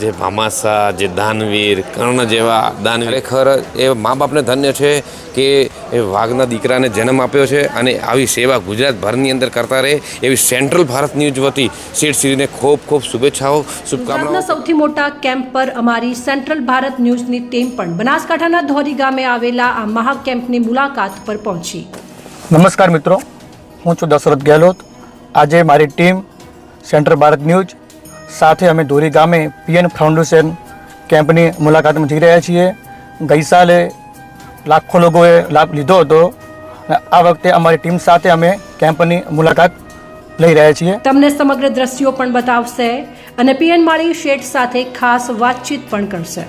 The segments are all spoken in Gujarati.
જે ભામાસા જે દાનવીર કર્ણ જેવા દાનવીર. ખરેખર એ મા બાપને ધન્ય છે કે એ વાઘના દીકરાને જન્મ આપ્યો છે અને આવી સેવા ગુજરાતભરની અંદર કરતા રહે એવી સેન્ટ્રલ ભારત ન્યૂઝ વતી શેઠ શ્રીને ખૂબ ખૂબ શુભેચ્છાઓ શુભકામનાઓ. સૌથી મોટા કેમ્પ પર અમારી સેન્ટ્રલ ભારત ન્યૂઝની ટીમ પણ બનાસકાંઠાના ધોરી ગામે આવેલા આ મહાકેમ્પની મુલાકાત પર પહોંચી. નમસ્કાર મિત્રો હું છું દશરથ ગેહલોત. આજે મારી ટીમ સેન્ટ્રલ ભારત ન્યૂઝ સાથે અમે ધોરી ગામે પીએન ફાઉન્ડેશન કેમ્પની મુલાકાતમાં જઈ રહ્યા છીએ. ગઈ સાલે લાખો લોકોએ લાભ લીધો હતો આ વખતે અમારી ટીમ સાથે અમે કેમ્પની મુલાકાત લઈ રહ્યા છીએ. તમને સમગ્ર દ્રશ્યો પણ બતાવશે અને પીએન માળી શેઠ સાથે ખાસ વાતચીત પણ કરશે.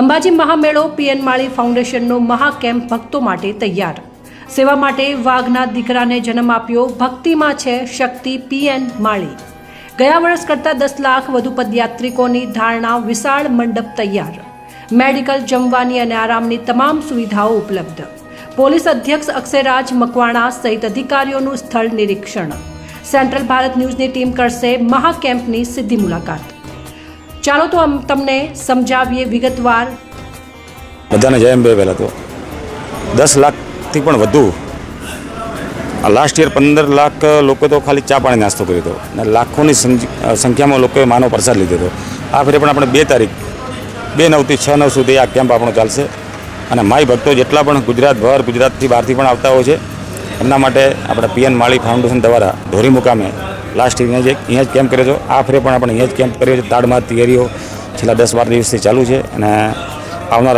અંબાજી મહામેળો પીએન માળી ફાઉન્ડેશનનો મહાકેમ્પ ભક્તો માટે તૈયાર. સેવા માટે વાઘના દીકરાને જન્મ આપ્યો, ભક્તિમાં છે શક્તિ પીએન માળી. ગયા વર્ષ કરતાં દસ લાખ વધુ પદયાત્રિકોની ધારણા વિશાળ મંડપ તૈયાર. મેડિકલ, જમવાની અને આરામની તમામ સુવિધાઓ ઉપલબ્ધ. પોલીસ અધ્યક્ષ અક્ષયરાજ મકવાણા સહિત અધિકારીઓનું સ્થળ નિરીક્ષણ. સેન્ટ્રલ ભારત ન્યૂઝની ટીમ કરશે મહાકેમ્પની સીધી મુલાકાત. ચાલો તો તમને સમજાવીએ વિગતવાર. બધાને જય અંબે પહેલાં તો. દસ લાખથી પણ વધુ લાસ્ટ યર પંદર લાખ લોકો તો ખાલી ચા પાણી નાસ્તો કર્યો હતો. અને લાખોની સંખ્યામાં લોકોએ માનો પ્રસાદ લીધો હતો. આ ફેરે પણ આપણે બે તારીખ, બે નવથી છ નવ સુધી આ કેમ્પ આપણો ચાલશે. અને માય ભક્તો જેટલા પણ ગુજરાતભર, ગુજરાતથી બહારથી પણ આવતા હોય છે, એમના માટે આપણે પીએન માળી ફાઉન્ડેશન દ્વારા ધોરી મુકામે લાસ્ટ અહીંયા જ અહીંયા જ કેમ્પ કર્યો હતો. આ ફેરે પણ આપણે અહીંયા જ કેમ્પ કર્યો છે. તાડમાર તૈયારીઓ છેલ્લા દસ બાર દિવસથી ચાલુ છે. અને આવનાર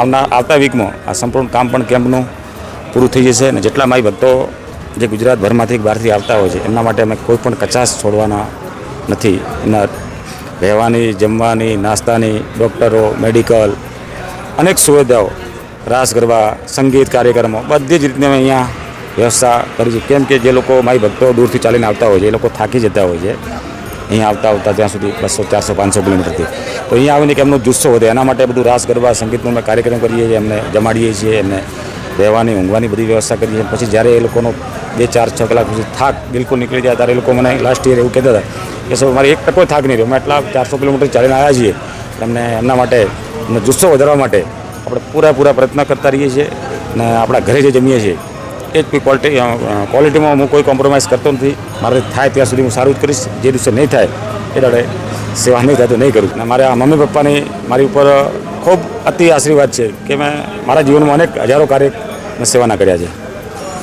આવનાર, આવતા વીકમાં આ સંપૂર્ણ કામ પણ કેમ્પનું પૂરું થઈ જશે. અને જેટલા માય ભક્તો જે ગુજરાતભરમાંથી બહારથી આવતા હોય છે, એમના માટે અમે કોઈ પણ કચાશ છોડવાના નથી. એમના રહેવાની, જમવાની, નાસ્તાની, ડૉક્ટરો, મેડિકલ, અનેક સુવિધાઓ રાસ ગરબા, સંગીત કાર્યક્રમો, બધી જ રીતની અમે અહીંયા વ્યવસ્થા કરી છે. કેમ કે જે લોકો મારી ભક્તો દૂરથી ચાલીને આવતા હોય છે, એ લોકો થાકી જતા હોય છે. અહીંયા આવતા આવતા ત્યાં સુધી બસો, ચારસો, પાંચસો કિલોમીટરથી. તો અહીંયા આવીને કે એમનો જુસ્સો વધે. એના માટે બધું રાસ ગરબા, સંગીતનો અમે કાર્યક્રમ કરીએ છીએ, એમને જમાડીએ છીએ, એમને રહેવાની, ઊંઘવાની બધી વ્યવસ્થા કરીએ છે પછી જ્યારે એ લોકોનો બે ચાર છ કલાક પછી થાક બિલકુલ નીકળી જાય, ત્યારે એ લોકો મને લાસ્ટ યર એવું કહેતા હતા કે સાહેબ મારે એક ટકો થાક નહીં રહ્યો. અમે એટલા ચારસો કિલોમીટર ચાલીને આવ્યા છીએ. તમને એમના માટે, એમનો જુસ્સો વધારવા માટે આપણે પૂરા પ્રયત્ન કરતા રહીએ છીએ અને આપણા ઘરે જે જમીએ છીએ, એ જ ક્વોલિટી ક્વોલિટીમાં હું કોઈ કોમ્પ્રોમાઇઝ કરતો નથી. મારે થાય ત્યાં સુધી હું સારું જ કરીશ. જે દિવસે નહીં થાય, એ દાડે સેવા નહીં થાય તો નહીં કરું. અને મારા મમ્મી પપ્પાની મારી ઉપર ખૂબ અતિ આશીર્વાદ છે કે મેં મારા જીવનમાં અનેક હજારો કાર્ય સેવાના કર્યા છે.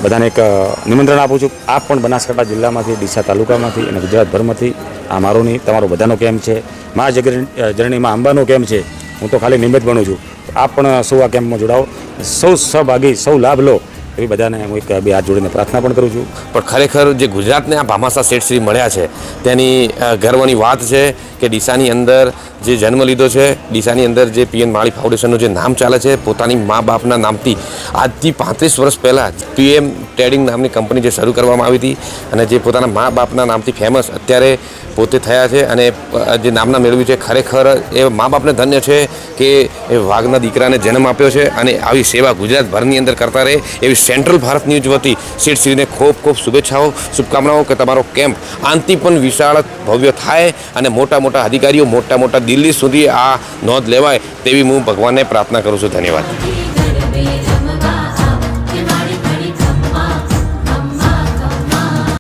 બધાને એક નિમંત્રણ આપું છું. આપ પણ બનાસકાંઠા જિલ્લામાંથી, ડીસા તાલુકામાંથી અને ગુજરાતભરમાંથી આ મારો નહીં તમારો બધાનો કેમ છે? મા જર્નીમાં અંબાનો કેમ છે? હું તો ખાલી નિમિત્ત બનું છું. આપ પણ સૌ આ કેમ્પમાં જોડાઓ. સૌ સહભાગી, સૌ લાભ લો. એવી બધાને હું એક બે હાથ જોડીને પ્રાર્થના પણ કરું છું. પણ ખરેખર જે ગુજરાતને આ ભામાસા શેઠ શ્રી મળ્યા છે, તેની ગર્વની વાત છે કે ડીસાની અંદર જે જન્મ લીધો છે, ડીસાની અંદર જે પીએન માળી ફાઉન્ડેશનનું જે નામ ચાલે છે, પોતાની મા બાપના નામથી આજથી પાંત્રીસ વર્ષ પહેલાં પીએમ ટ્રેડિંગ નામની કંપની જે શરૂ કરવામાં આવી હતી અને જે પોતાના મા બાપના નામથી ફેમસ અત્યારે પોતે થયા છે અને જે નામના મેળવ્યું છે, ખરેખર એ મા બાપને ધન્ય છે કે એ વાઘના દીકરાને જન્મ આપ્યો છે અને આવી સેવા ગુજરાતભરની અંદર કરતા રહે એવી સેન્ટ્રલ ભારત ન્યૂઝ વતી શેઠ શ્રીને ખૂબ ખૂબ શુભેચ્છાઓ, શુભકામનાઓ કે તમારો કેમ્પ આંતિ પણ વિશાળ ભવ્ય થાય અને મોટા મોટા અધિકારીઓ મોટા મોટા દિલ્હી સુધી આ નોંધ લેવાય તેવી હું ભગવાનને પ્રાર્થના કરું છું. ધન્યવાદ.